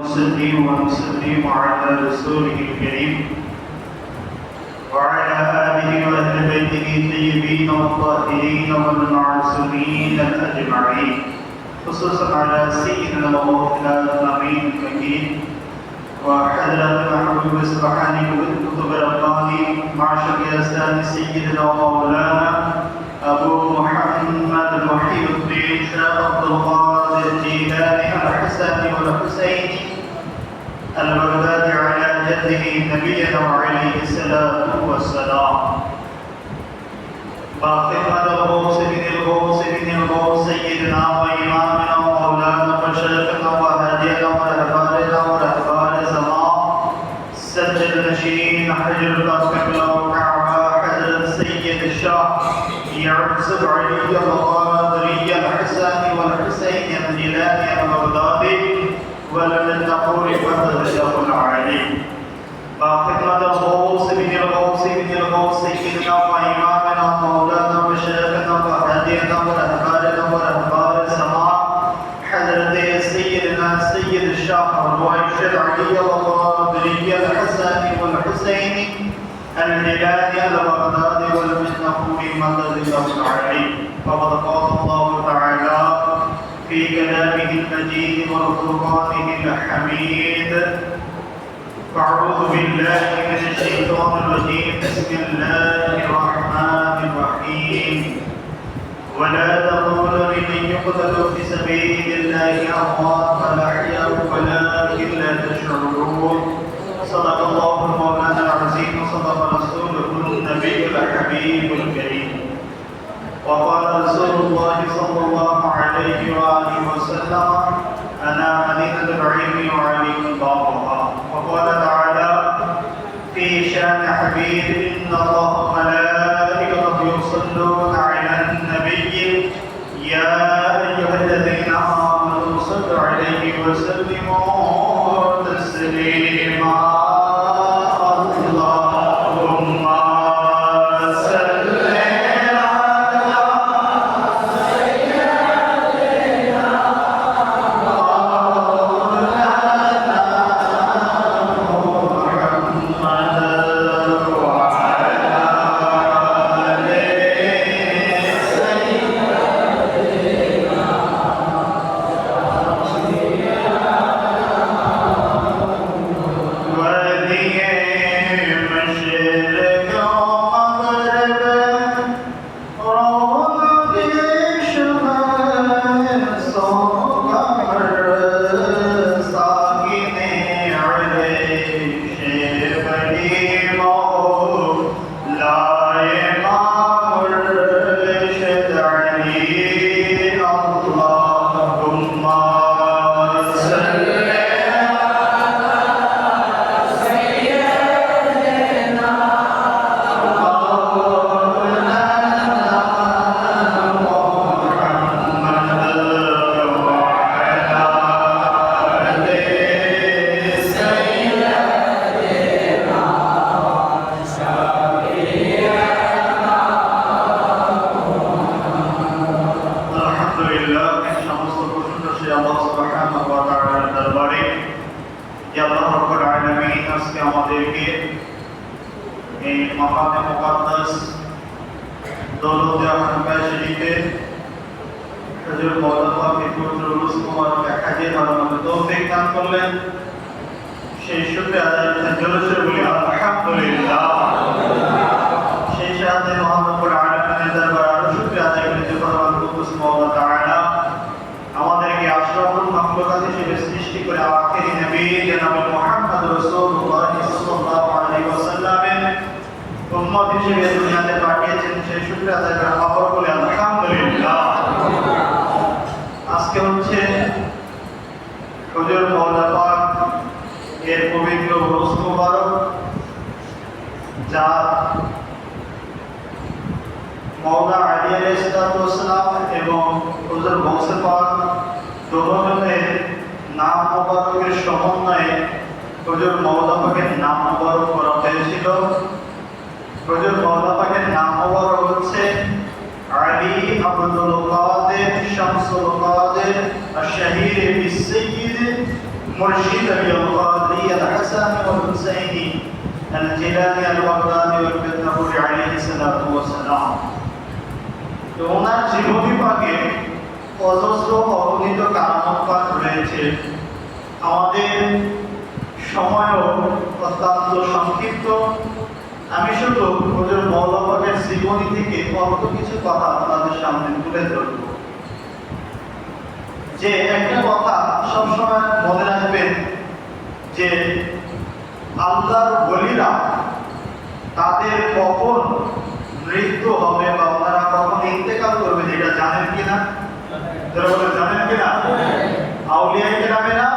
نصلي ونسلم على رسوله الكريم وعلى آله وأهل بيته الطيبين الطاهرين والمعصومين الأجمعين خصوصا على سيدنا ومولانا الأمين المكين وحضرة محبوب سبحانه والكتب الرباني معشر ياسان سيدنا ومولانا أبو محمد محي الدين شيخ عبد القادر الجيلاني الحسن والحسين البغدادي على جده نبينا وعليه الصلاة والسلام باقي باخدمة الغوث بن الغوث بن الغوث سيدنا وإمامنا ومولانا وشيخنا وهدينا ورهباننا ورهبان السماء حضرة سيدنا سيد الشاه الويشد علي القادري الحسن والحسين الهلالي البغدادي والمنقول مدد العلي فقد قال الله تعالى في كلامه المجيد وفرقانه الحميد فاعوذ بالله من الشيطان الرجيم. بسم الله الرحمن الرحيم. ولا تقولوا لمن يقتل في سبيل الله أموات بل احياء ولكن لا تشعرون. صدق الله مولانا العظيم وصدق رسوله النبي الحبيب الكريم. وقال رسول الله صلى الله عليه وآله وسلم أنا مدينه العلم وعليكم بابها وقال تعالى في شان حبيب إن الله وملائكته يصلون জলসে বলি আলহামদুলিল্লাহ সেই সাথে মহানবুল আলমিনের দরবার আরও সূত্রে আদায় করে যে ফরমান কুদ্দুস মাওলা তাআলা আমাদেরকে আশরাফুল মাখলুকাত হিসেবে সৃষ্টি করে আখিরি নবী জনাব মুহাম্মদ রাসূলুল্লাহ সাল্লাল্লাহু আলাইহি ওয়াসাল্লামের উম্মত হিসেবে দুনিয়াতে পাঠিয়েছেন সেই সূত্রে আদায় করে খবর বলে আলহামদুলিল্লাহ আজকে হচ্ছে হুজুর মাওলা পাক এর পবিত্র রোজ মুবারক যা মৌলা আলী আলাইহিসসালাম এবং হুজুর মৌসে পাক দোলনের নাম মোবারকের সমন্বয়ে হজুর মৌলা নাম মোবারক করা হয়েছিল। হজুর মৌলা নাম মোবারক হচ্ছে আলী আব্দুল কাদের শামসুল কাদের শাহির বিসিদ মুর্শিদ আলী কাদরি আল হাসান ওয়াল হুসাইনি আল জিলানি আল বাগদাদি ওয়াল বিদ্রাহুল আলাইহিস সালাতু ওয়াস সালাম তো ওনার জীবনী পাকে অজস্র অগণিত কারামত রয়েছে। আমাদের সময়ও অত্যন্ত সংক্ষিপ্ত। আমি শুধু ওদের মৌলবাদের জীবনী থেকে অল্প কিছু কথা আপনাদের সামনে তুলে ধরব। যে একটা কথা সবসময় মনে রাখবেন যে আল্লাহর বলিরা তাদের কখন মৃত্যু হবে বা ওনারা কখন ইন্তেকাল করবে এটা জানেন কিনা? জানেন কিনা? আউলিয়া কেরামেরা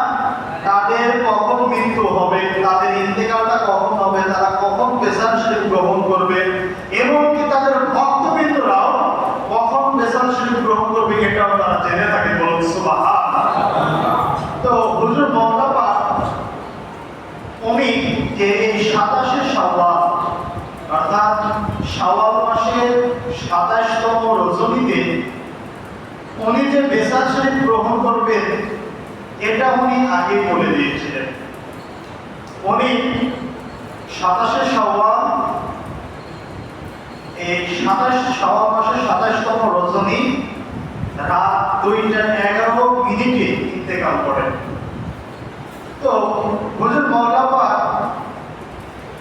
তাদের কখন মৃত্যু হবে, তাদের ইন্তেকালটা কখন হবে, তারা কখন পেশার শরীফ গ্রহণ করবে এবং কি তাদের জেনে থাকে তো হুজুর মহল্লা উনি সাতাশে শাওয়াল, অর্থাৎ শাওয়াল মাসের সাতাশতম রজনীতে উনি যে বেসার শরীফ গ্রহণ করবেন, এটা উনি আগে বলে দিয়েছিলেন। উনি সাতাশে শাওয়াল, এই সাতাশ শাওয়াল মাসের সাতাশতম রজনী রাত দুইটা এগারো মিনিটে ইন্তেকাল করেন। তো হুজুর মৌলাপা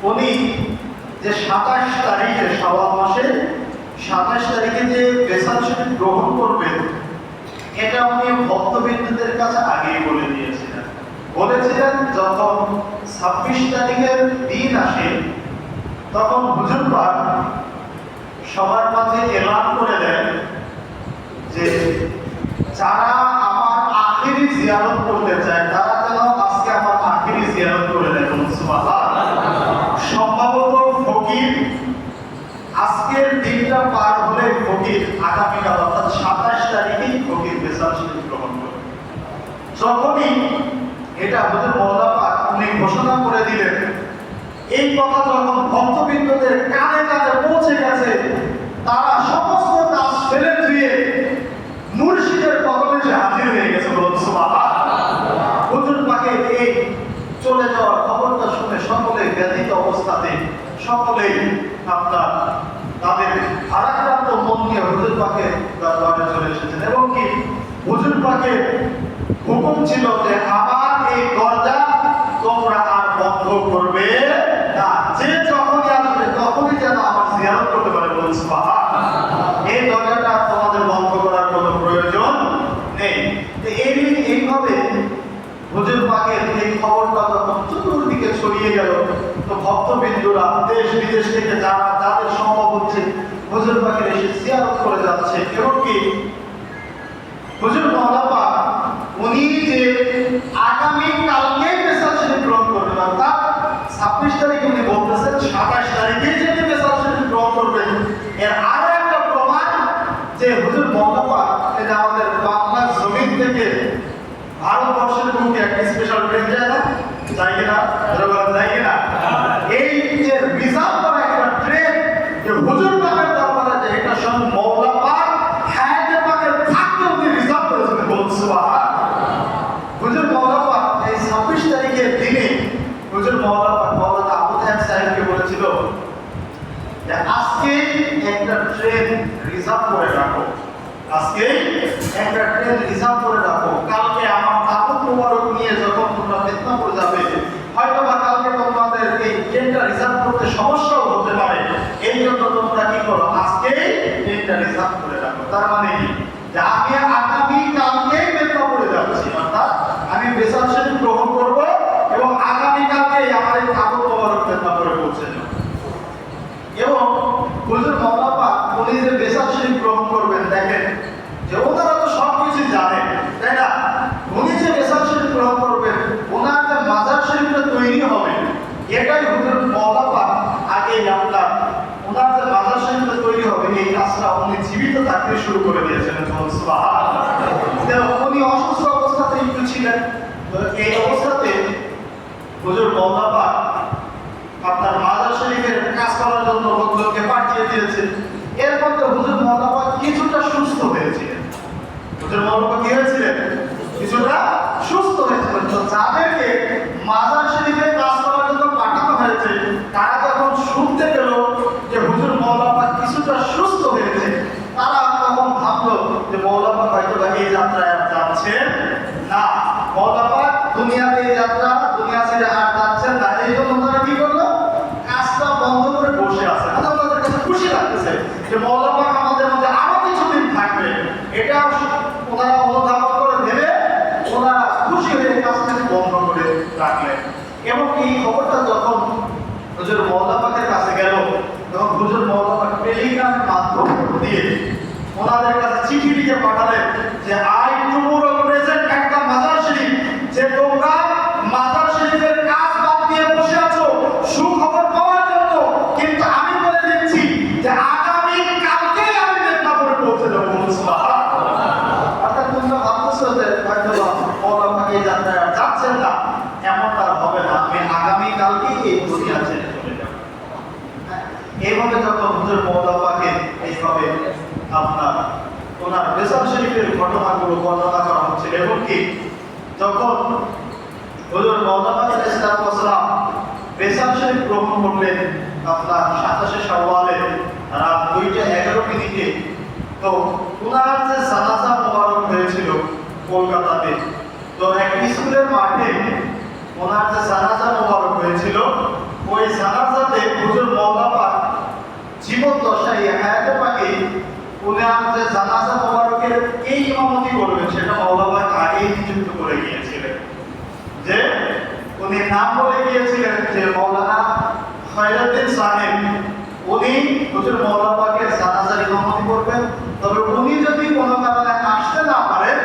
উনি যে সাতাশ তারিখে, শাওয়াল মাসে সাতাশ তারিখে যে বেসাল শরীফ গ্রহণ করবেন এটা উনি ভক্তবৃন্দদের কাছে আগেই বলে দিয়েছিলেন। বলেছিলেন, যখন ছাব্বিশ তারিখের দিন আসে, তখন হুজুর পাক সবার মাঝে এলান করে দেন যে যারা আমার আখেরি জিয়ারত করতে চায়, তারা যেন আজকে আমার আখেরি জিয়ারত করে দেয়। সম্ভবত ফকির, আজকের দিনটা পার হলে ফকির আগামীকাল অর্থাৎ সাতাশ তারিখেই ফকির যখনই এটা আমাদের মৌলা উনি ঘোষণা করে দিলেন এই কথা যখন ভক্তবৃন্দদের কানে কানে পৌঁছে গেছে, তারা সমস্ত কাজ ফেলে ধুয়ে মুর্শিদের কদমে সে হাজির হয়ে গেছে। হুজুর পাকে এই চলে যাওয়ার খবরটা শুনে সকলে ব্যথিত অবস্থাতে, সকলেই আপনার, তাদের ভারাক্রান্ত মন নিয়ে হুজুর পাকে দরবারে চলে এসেছেন এবং কি হুজুর পাকে হুকুম ছিল যে আমার এই দরজা তোমরা আর বন্ধ করবে না। যে যখনই আসবে, তখনই যেন আমার জিয়ারত করতে পারে সুবহানাল্লাহ। এই দরজাটা তোমাদের বন্ধ করার কোনো প্রয়োজন নেই। এই এইভাবে হুজুর পাকের এই খবরটা যখন চতুর্দিকে ছড়িয়ে গেল, তো ভক্তবিন্দুরা দেশ বিদেশ থেকে যারা, যাদের সম্ভব হচ্ছে, হুজুর পাকের এসে জিয়ারত করে যাচ্ছে। এবং কি হুজুর মহলাপা উনি যে আগামী কালকে পেশাল শরীফ গ্রহণ করবেন অর্থাৎ ছাব্বিশ তারিখে উনি বলতেছেন সাতাশ তারিখে যে উনি পেশাল শরীফ গ্রহণ করবেন এর আরও একটা প্রমাণ যে হুজুর মহলাপা এটা আমাদের বাংলার জমিন থেকে ভারতবর্ষের বুকে একটা স্পেশাল ট্রেন যায় না? যায় কিনা? কিনা? এই যে রিজার্ভ করা একটা ট্রেন যে হুজুর পাকের দরবারে যে এটা সব মৌলা পাক হায়াতে পাকের থাকতে উনি রিজার্ভ করেছিলেন বলুন সুবহানাল্লাহ হুজুর মৌলা পাক এই ছাব্বিশ তারিখের দিনে হুজুর মৌলা পাক মৌলানা আবু তাহের সাহেবকে বলেছিল যে আজকে একটা ট্রেন রিজার্ভ করে রাখো। আজকে একটা ট্রেন রিজার্ভ করে রাখো। কালকে আমার কাপড় তোমার নিয়ে যখন তোমরা বেতনা করে যাবে ওনার যে মাদ্রাসা তৈরি হবে, এই কাজটা উনি জীবিত থাকতে শুরু করে দিয়েছেন উনি অসুস্থ অবস্থাতে একটু ছিলেন। এই অবস্থাতে হুজুর মৌলাপা আপনার মাদার শরীফের কাজ করার জন্য লোকজনকে পাঠিয়ে দিয়েছেন। এর মধ্যে হুজুর মৌলাপা কিছুটা সুস্থ হয়েছিলেন হুজুর মৌলাপা কি হয়েছিলেন? কিছুটা সুস্থ হয়েছিলেন। তো যাদেরকে মাদার শরীফের কাজ করার জন্য পাঠানো হয়েছে, তারা তো আছে তখন হজর মৌলানা ইসলাম আসলাম পেশাব শরীফ গ্রহণ করলেন আপনার সাতাশে সওয়ালে রাত দুইটা এগারো মিনিটে তো ওনার যে সালাসা মোবারক হয়েছিল কলকাতাতে, তো এক স্কুলের মাঠে ওনার যে সানাজা মোবারক হয়েছিল, ওই সানাজাতে হুজুর মৌলানা জীবন দশায় হায়াতে পাকে উনি আর যে জানাজা মোবারকের এই ইমামতি করবেন, সেটা মৌলানা আগেই নিযুক্ত করে গিয়েছিলেন। যে উনি নাম বলে গিয়েছিলেন যে মৌলানা খয়রুদ্দিন সাহেব, উনি হুজুর মৌলানাকে জানাজার ইমামতি করবেন। তবে উনি যদি কোনো কারণে আসতে না পারেন,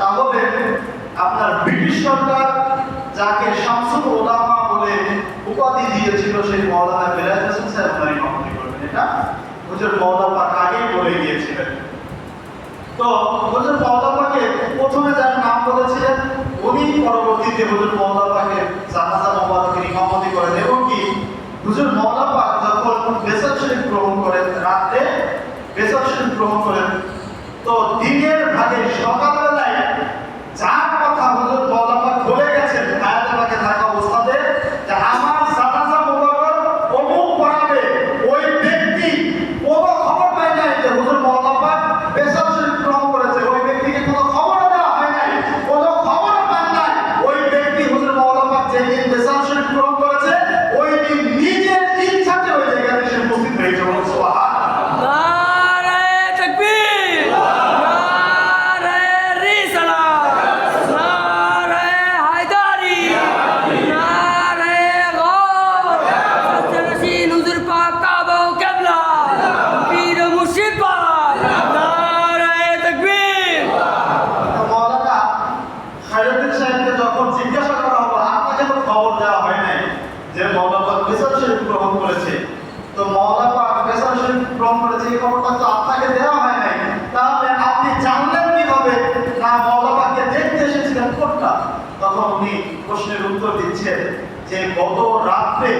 তাহলে আপনার ব্রিটিশ সরকার যাকে শামসুল ওলামা বলে উপাধি দিয়েছিল, সেই মৌলানা বেলাজ হোসেন সাহেব আপনার ইমামতি করবেন। এটা হুজুর মৌলানা আগেই বলে গিয়েছিলেন। তো হুজুর মৌলানাকে প্রথমে যারা নবীন পরবর্তীতে হুজুর মৌলা পাকে জানাজা মোবারকে ইমামতি করেন এবং কি হুজুর মৌলা পাক যখন বেসাব শরীফ গ্রহণ করেন রাতে বেসাব শরীফ গ্রহণ করেন, তো দিনের ভাগে সকালবেলায় যার কথা হুজুর যে গত রাত্রে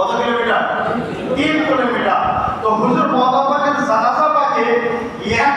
কত কিলোমিটার? তিন কিলোমিটার। তো হুজুর মোহাম্মদ জানাজা পাকে এক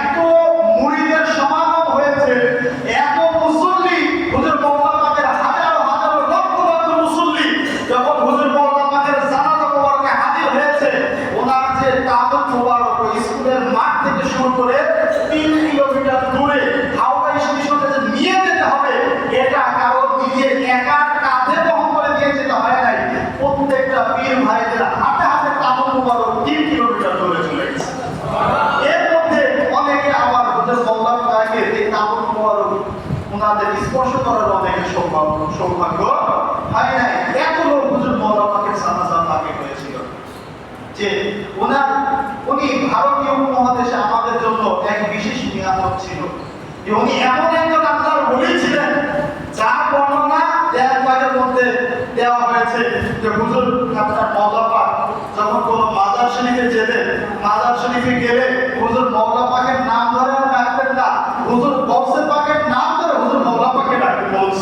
যে হুজুর আপনার মওলা পাক যখন কোনো মাজার শরীফে যেতে মাজার শরীফে গেলে হুজুর মওলা পাকের নাম ধরে ডাকতেন না। হুজুর বক্সে পাকের নাম ধরে হুজুর মওলা পাকে ডাকতেন বলুন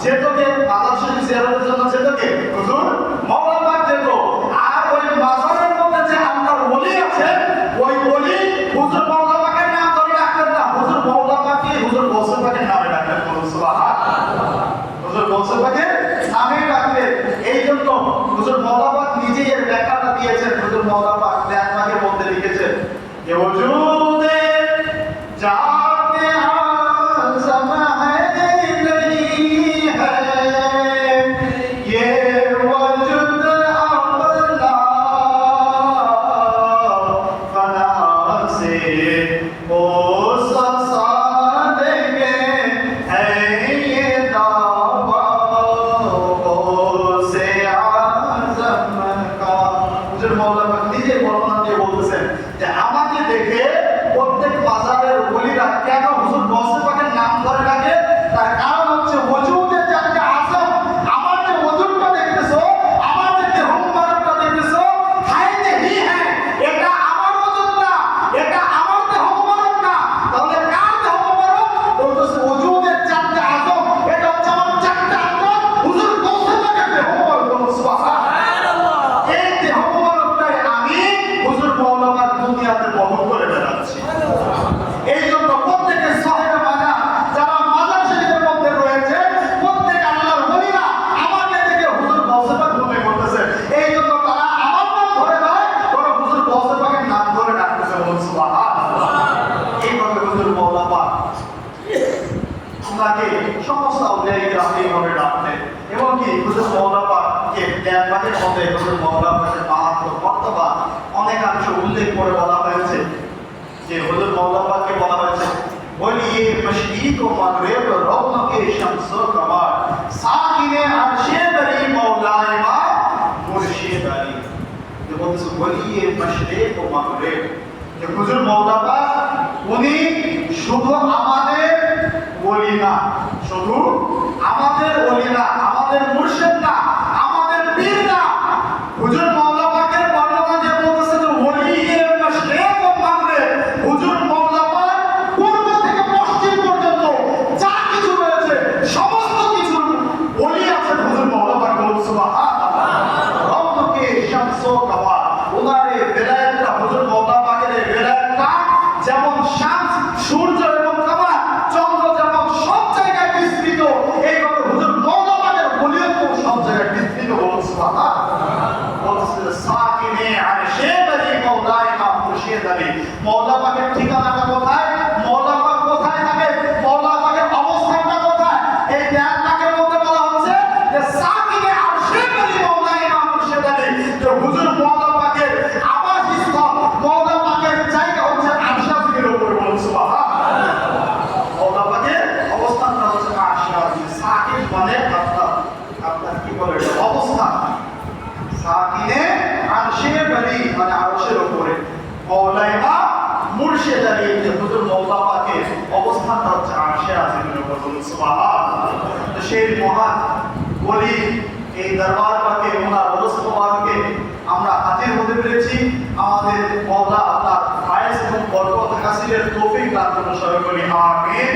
যেহেতু মাজার শরীফ জিয়ারতের জন্য যেতকে হুজুর মওলা পাক যেত আর ওই মাজারের মধ্যে যে আল্লাহর ওলি আছে ওই ওলি হুজুর মওলা পাকের নাম ধরে ডাকতেন না হুজুর মওলা পাকে হুজুর বক্সে পাকের নামে ডাকতেন বলুন সুবহানাল্লাহ হুজুর বলছেন তাকে নামে ডাকলে এই জন্য হুজুর মৌলাবাদ নিজেই এর ব্যাখ্যাটা দিয়েছেন পাক আমাকে বলতে লিখেছেন যে ওজুদে আমাদের আমাদের আমাদের মুর্শিদ না আমাদের পীর না হুজুর মাওলা পাকের বর্ণনা যে বলতেছে যে ওলিয়ে মাশরিক ও মাগরিব হুজুর মাওলা পাক পূর্ব থেকে পশ্চিম পর্যন্ত যা কিছু রয়েছে সমস্ত কিছু ওলি আছেন হুজুর মাওলা পাক বলুন সুবহানাল্লাহ রব্বকে শামস ও কামার ওনারে বেলায়েতটা হুজুর মাওলা পাকের এই বেলায়েতটা যেমন শামস সূর্য এবং কামার চন্দ্র যেমন সব জায়গায় বিস্তৃত এইভাবে হুজুর মাওলা পাকের বলিয়ত সব জায়গায় বিস্তৃত বলুন সুবহানাল্লাহ বলতেছে সাকিনে আরশে বরি মওলায়ে মা পাকের ঠিকানাটা কোথায়? পাক কোথায় থাকে? পাকের অবস্থানটা কোথায়? এই জ্ঞান পাকের বলা হচ্ছে যে সাকিনে আরশে বরি মওলায়ে মা মুর্শিদ আলী যে হুজুর মওলা পাকের আবাসস্থল মওলা পাকের জায়গা হচ্ছে আরশা দিকের উপরে বলুন, সুবহানাল্লাহ। অবস্থানটা হচ্ছে আরশা সাকিন মানে আপনার আপনার কি বলে অবস্থান। সাকিনে আরশে বরি মানে আরশের উপরে। মৌলাইমা মুর্শিদ আলী যে হুজুর মৌলা পাকে অবস্থানটা হচ্ছে আরশে আছে তো সেই মহান বলি এই দরবার পাকে ওনার অবস্থমানকে আমরা হাজির হতে পেরেছি। আমাদের মৌলা আপনার ফায়েজ এবং বরকত হাসিলের তৌফিক দান করুন বলি আমিন।